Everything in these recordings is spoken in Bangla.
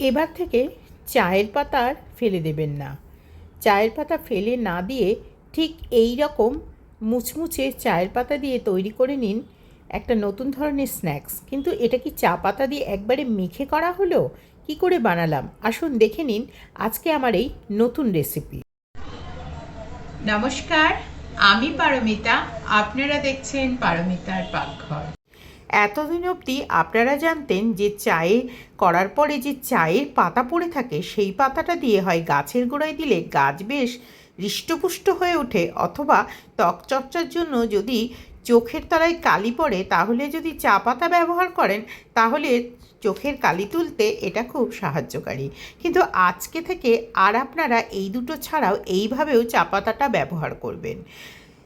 এবার থেকে চায়ের পাতা আর ফেলে দেবেন না। চায়ের পাতা ফেলে না দিয়ে ঠিক এই রকম মুচমুচে চায়ের পাতা দিয়ে তৈরি করে নিন একটা নতুন ধরনের স্ন্যাক্স। কিন্তু এটা কি চা পাতা দিয়ে একবারে মেখে করা হলো? কি করে বানালাম? আসুন দেখে নিন আজকে আমার এই নতুন রেসিপি নমস্কার, আমি পারমিতা। আপনারা দেখছেন পারমিতার পাকঘর। এতদিন অবধি আপনারা জানতেন যে চায়ে করার পরে যে চায়ের পাতা পড়ে থাকে, সেই পাতাটা দিয়ে হয় গাছের গোড়ায় দিলে গাছ বেশ হৃষ্টপুষ্ট হয়ে ওঠে। অথবা ত্বক চর্চার জন্য যদি চোখের তলায় কালি পড়ে, তাহলে যদি চা পাতা ব্যবহার করেন, তাহলে চোখের কালি তুলতে এটা খুব সাহায্যকারী। কিন্তু আজকে থেকে আর আপনারা এই দুটো ছাড়াও এইভাবেও চা পাতাটা ব্যবহার করবেন।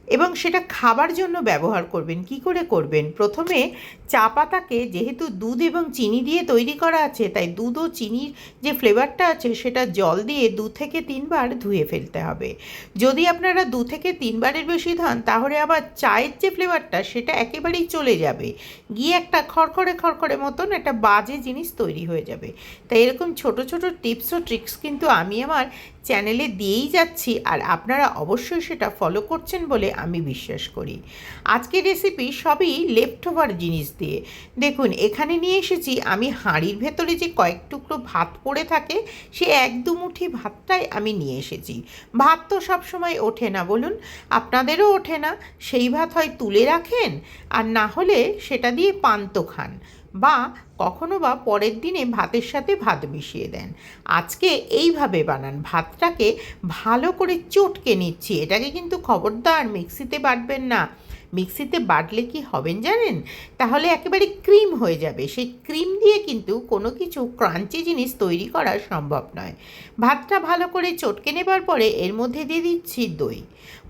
এবং সেটা খাবার জন্য ব্যবহার করবেন। কি করে করবেন? প্রথমে চা পাতাকে যেহেতু দুধ এবং চিনি দিয়ে তৈরি করা আছে, তাই দুধ ও চিনির যে ফ্লেভারটা আছে সেটা জল দিয়ে দু থেকে তিনবার ধুয়ে ফেলতে হবে। যদি আপনারা দু থেকে তিনবারের বেশি ধান, তাহলে আবার চায়ের যে ফ্লেভারটা সেটা একেবারেই চলে যাবে। গিয়ে একটা খড়খড়ে খড়খড়ে মতন একটা বাজে জিনিস তৈরি হয়ে যাবে। তাই এরকম ছোট ছোট টিপস ও ট্রিক্স কিন্তু আমি আমার চ্যানেলে দিয়েই যাচ্ছি আর আপনারা অবশ্যই সেটা ফলো করছেন বলে আমি বিশ্বাস করি। আজকের রেসিপি সবই লেফট ওভার জিনিস দিয়ে। দেখুন, এখানে নিয়ে এসেছি আমি হাঁড়ির ভেতরে যে কয়েক টুকরো ভাত পড়ে থাকে, সে এক দু মুঠি ভাতটাই আমি নিয়ে এসেছি। ভাত তো সবসময় ওঠে না, বলুন। আপনাদেরও ওঠে না। সেই ভাত হয় তুলে রাখেন আর না হলে সেটা দিয়ে পান্ত খান। বা কখনো বা পরের দিনে ভাতের সাথে ভাত মিশিয়ে দেন। আজকে এইভাবে বানান। ভাতটাকে ভালো করে চটকে নিচ্ছি। এটাকে কিন্তু খবরদার মিক্সিতে বাটবেন না। মিক্সিতে বাটলে কি হবেন জানেন? তাহলে একেবারে ক্রিম হয়ে যাবে। সেই ক্রিম দিয়ে কিন্তু কোনো কিছু ক্রাঞ্চি জিনিস তৈরি করা সম্ভব নয়। ভাতটা ভালো করে চটকে নেবার পরে এর মধ্যে দিয়ে দিচ্ছি দই।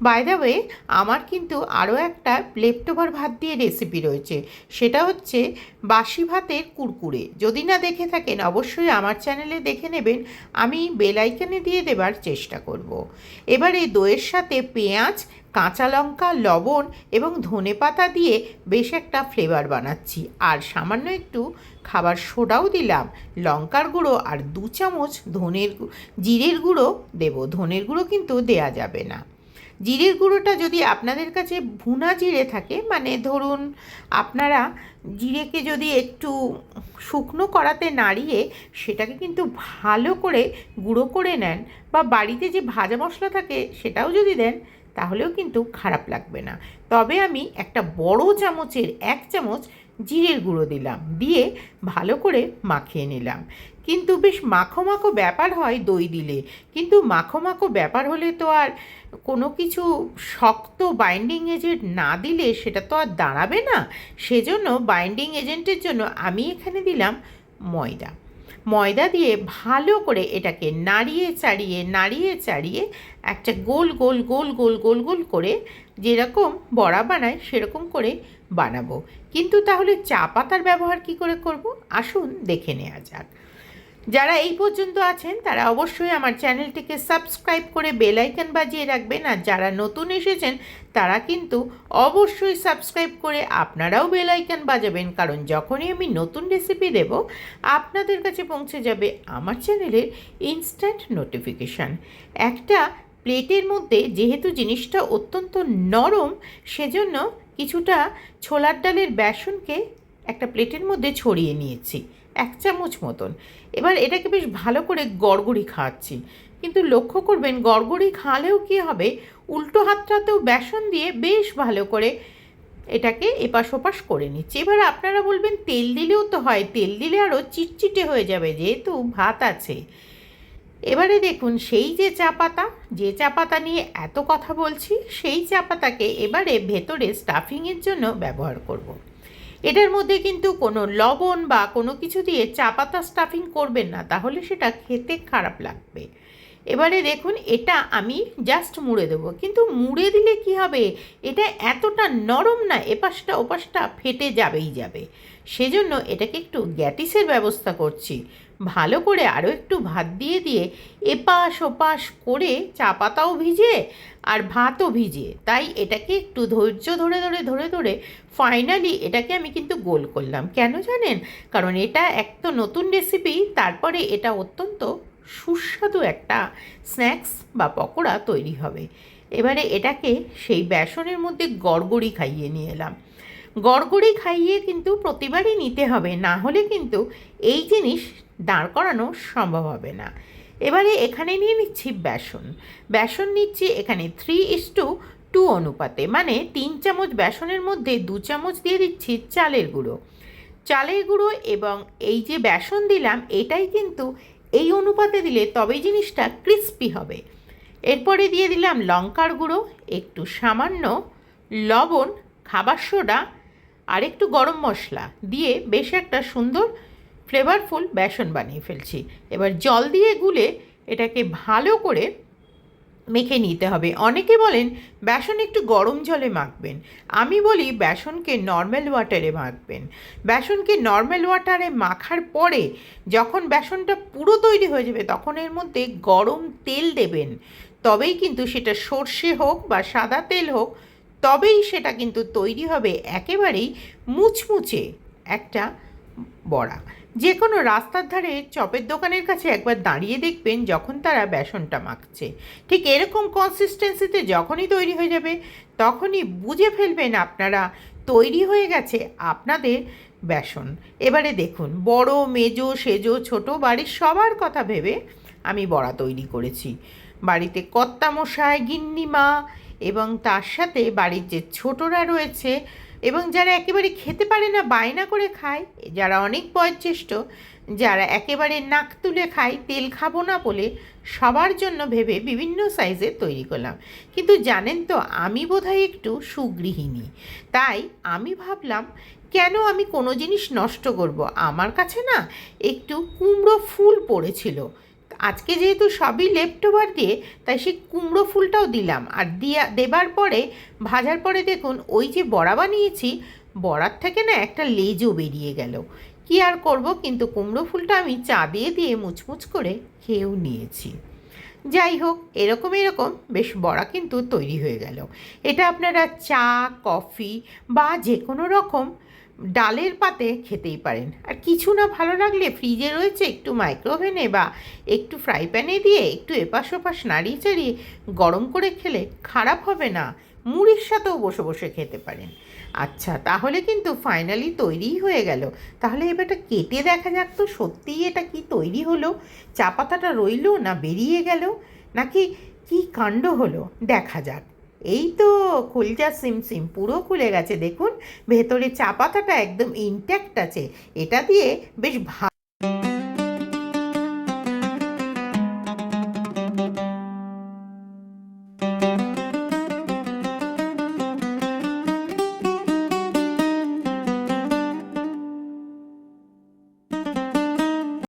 বাই ওয়ে আমার কিন্তু আরও একটা লেফটোভার ভাত দিয়ে রেসিপি রয়েছে। সেটা হচ্ছে বাসি ভাতের কুরকুরে। যদি না দেখে থাকেন, অবশ্যই আমার চ্যানেলে দেখে নেবেন। আমি বেলাইকানে দিয়ে দেবার চেষ্টা করব। এবারে দইয়ের সাথে পেঁয়াজ কাঁচা লঙ্কা, লবণ এবং ধনে পাতা দিয়ে বেশ একটা ফ্লেভার বানাচ্ছি। আর সামান্য একটু খাবার সোডাও দিলাম। লঙ্কার গুঁড়ো আর দু চামচ ধনের জিরের গুঁড়ো দেবো। ধনের গুঁড়ো কিন্তু দেয়া যাবে না। জিরের গুঁড়োটা যদি আপনাদের কাছে ভুনা জিরে থাকে মানে ধরুন আপনারা জিরেকে যদি একটু শুকনো করাতে নাড়িয়ে সেটাকে কিন্তু ভালো করে গুঁড়ো করে নেন বা বাড়িতে যে ভাজা মশলা থাকে সেটাও যদি দেন তাহলেও কিন্তু খারাপ লাগবে না। তবে আমি একটা বড় চামচের এক চামচ জিরের গুঁড়ো দিলাম, দিয়ে ভালো করে মাখিয়ে নিলাম। কিন্তু বেশ মাখো মাখো ব্যাপার হয় দই দিলে। কিন্তু মাখো মাখো ব্যাপার হলে তো আর কোনো কিছু শক্ত বাইন্ডিং এজেন্ট না দিলে সেটা তো আর দাঁড়াবে না। সেজন্য বাইন্ডিং এজেন্টের জন্য আমি এখানে দিলাম ময়দা। ময়দা দিয়ে ভালো করে এটাকে নাড়িয়ে চাড়িয়ে নাড়িয়ে চাড়িয়ে একটা গোল গোল গোল গোল গোল গোল করে যেরকম বড়া বানায় সেরকম করে বানাবো। কিন্তু তাহলে চা পাতার ব্যবহার কী করে করব? আসুন দেখে নেওয়া যাক। যারা এই পর্যন্ত আছেন, তারা অবশ্যই আমার চ্যানেলটিকে সাবস্ক্রাইব করে বেল আইকন বাজিয়ে রাখবেন। আর যারা নতুন এসেছেন, তারা কিন্তু অবশ্যই সাবস্ক্রাইব করে আপনারাও বেল আইকন বাজাবেন। কারণ যখনই আমি নতুন রেসিপি দেব, আপনাদের কাছে পৌঁছে যাবে আমার চ্যানেলের ইনস্ট্যান্ট নোটিফিকেশান একটা প্লেটের মধ্যে যেহেতু জিনিসটা অত্যন্ত নরম, সেজন্য কিছুটা ছোলার ডালের বেসনকে একটা প্লেটের মধ্যে ছড়িয়ে নিয়েছি। এক চামচ মতন। এবার এটাকে বেশ ভালো করে গড়গড়ি খাওয়াচ্ছি। কিন্তু লক্ষ্য করবেন, গড়গড়ি খাওয়ালেও কী হবে? উল্টো হাতটাতেও বেসন দিয়ে বেশ ভালো করে এটাকে এপাশ ওপাশ করে নিচ্ছি। এবার আপনারা বলবেন, তেল দিলেও তো হয়, তেল দিলে আরও চিটচিটে হয়ে যাবে, যেহেতু ভাত আছে। এবারে দেখুন, সেই যে চা পাতা, যে চা পাতা নিয়ে এত কথা বলছি, সেই চা পাতাকে এবারে ভেতরে স্টাফিংয়ের জন্য ব্যবহার করব। এটার মধ্যে কিন্তু কোনো লবণ বা কোনো কিছু দিয়ে চা পাতা স্টাফিং করবেন না, তাহলে সেটা খেতে খারাপ লাগবে। এবারে দেখুন, এটা আমি জাস্ট মুড়ে দেবো। কিন্তু মুড়ে দিলে কি হবে? এটা এতটা নরম না, এপাশটা ওপাশটা ফেটে যাবেই যাবে। সেজন্য এটাকে একটু গ্যাটিসের ব্যবস্থা করছি। ভালো করে আরও একটু ভাত দিয়ে দিয়ে এপাশ ওপাশ করে চা পাতাও ভিজে আর ভাতও ভিজে তাই এটাকে একটু ধৈর্য ধরে ধরে ধরে ধরে ফাইনালি এটাকে আমি কিন্তু গোল করলাম। কেন জানেন? কারণ এটা এক তো নতুন রেসিপি তারপরে এটা অত্যন্ত সুস্বাদু একটা স্ন্যাক্স বা পকোড়া তৈরি হবে। এবারে এটাকে সেই বেসনের মধ্যে গড়গড়ি খাইয়ে নিয়ে এলাম। গড়গড়ি খাইয়ে কিন্তু প্রতিবারই নিতে হবে। না হলে কিন্তু এই জিনিস দাঁড় করানো সম্ভব হবে না। এবারে এখানে নিয়ে নিচ্ছি বেসন। বেসন নিচ্ছি এখানে থ্রি ইস টু টু অনুপাতে। মানে তিন চামচ বেসনের মধ্যে দু চামচ দিয়ে দিচ্ছি চালের গুঁড়ো। চালের গুঁড়ো এবং এই যে বেসন দিলাম, এটাই কিন্তু এই অনুপাতে দিলে তবেই জিনিসটা ক্রিস্পি হবে। এরপরে দিয়ে দিলাম লঙ্কার গুঁড়ো, একটু সামান্য লবণ, খাবার সোডা আর একটু গরম মশলা দিয়ে বেশ একটা সুন্দর ফ্লেভারফুল বেসন বানিয়ে ফেলছি। এবার জল দিয়ে গুলে এটাকে ভালো করে মেখে নিতে হবে। অনেকে বলেন, বেসন একটু গরম জলে মাখবেন। আমি বলি, বেসনকে নর্মাল ওয়াটারে মাখবেন। বেসনকে নর্মাল ওয়াটারে মাখার পরে যখন বেসনটা পুরো তৈরি হয়ে যাবে, তখন এর মধ্যে গরম তেল দেবেন। তবেই কিন্তু সেটা সর্ষে হোক বা সাদা তেল হোক তবেই সেটা কিন্তু তৈরি হবে একেবারেই মুচমুচে একটা বড়া। যে কোনো রাস্তার ধারে চপের দোকানের কাছে একবার দাঁড়িয়ে দেখবেন যখন তারা বেসনটা মাখছে। ঠিক এরকম কনসিস্টেন্সিতে যখনই তৈরি হয়ে যাবে, তখনই বুঝে ফেলবেন আপনারা তৈরি হয়ে গেছে আপনাদের বেসন। এবারে দেখুন, বড়, মেজো, সেজো, ছোট বাড়ির সবার কথা ভেবে আমি বড়া তৈরি করেছি। বাড়িতে কর্তা মশাই গিন্নিমা এবং তার সাথে বাড়ির যে ছোটরা রয়েছে এবং যারা একেবারে খেতে পারে না, বায়না করে খায়, যারা অনেক বয়োজ্যেষ্ঠ, যারা একেবারে নাক তুলে খায়, তেল খাব না বলে সবার জন্য ভেবে বিভিন্ন সাইজের তৈরি করলাম। কিন্তু জানেন তো, আমি বোধহয় একটু সুগৃহিণী। তাই আমি ভাবলাম, কেন আমি কোনো জিনিস নষ্ট করব? আমার কাছে না একটু কুমড়ো ফুল পড়েছিল। আজকে যেহেতু সবই লেফটোভার দিয়ে, তাই সেই কুমড়ো ফুলটাও দিলাম। আর দিয়া, দেবার পরে, ভাজার পরে দেখুন, ওই যে বড়া বানিয়েছি, বড়ার থেকে না একটা লেজও বেরিয়ে গেল। কি আর করব, কিন্তু কুমড়ো ফুলটা আমি চা দিয়ে দিয়ে মুচমুচ করে খেয়েও নিয়েছি। যাই হোক, এরকম এরকম বেশ বড়া কিন্তু তৈরি হয়ে গেল। এটা আপনারা চা, কফি বা যে কোনো রকম ডালের পাতে খেতেই পারেন। আর কিছু না ভালো লাগলে ফ্রিজে রয়েছে একটু মাইক্রোওভেনে বা একটু ফ্রাই প্যানে দিয়ে একটু এপাশ ওপাশ নাড়িয়ে চাড়িয়ে গরম করে খেলে খারাপ হবে না। মুড়ির সাথেও বসে বসে খেতে পারেন। আচ্ছা তাহলে কিন্তু ফাইনালি তৈরিই হয়ে গেল। তাহলে এবার এটা কেটে দেখা যাক তো সত্যিই এটা কি তৈরি হলো? চা পাতাটা রইল না বেরিয়ে গেল? নাকি কি কাণ্ড হলো? দেখা যাক। এই তো খুলজা সিম সিম পুরো খুলে গেছে। দেখুন ভেতরে চা পাতাটা একদম ইনট্যাক্ট আছে। এটা দিয়ে বেশ ভা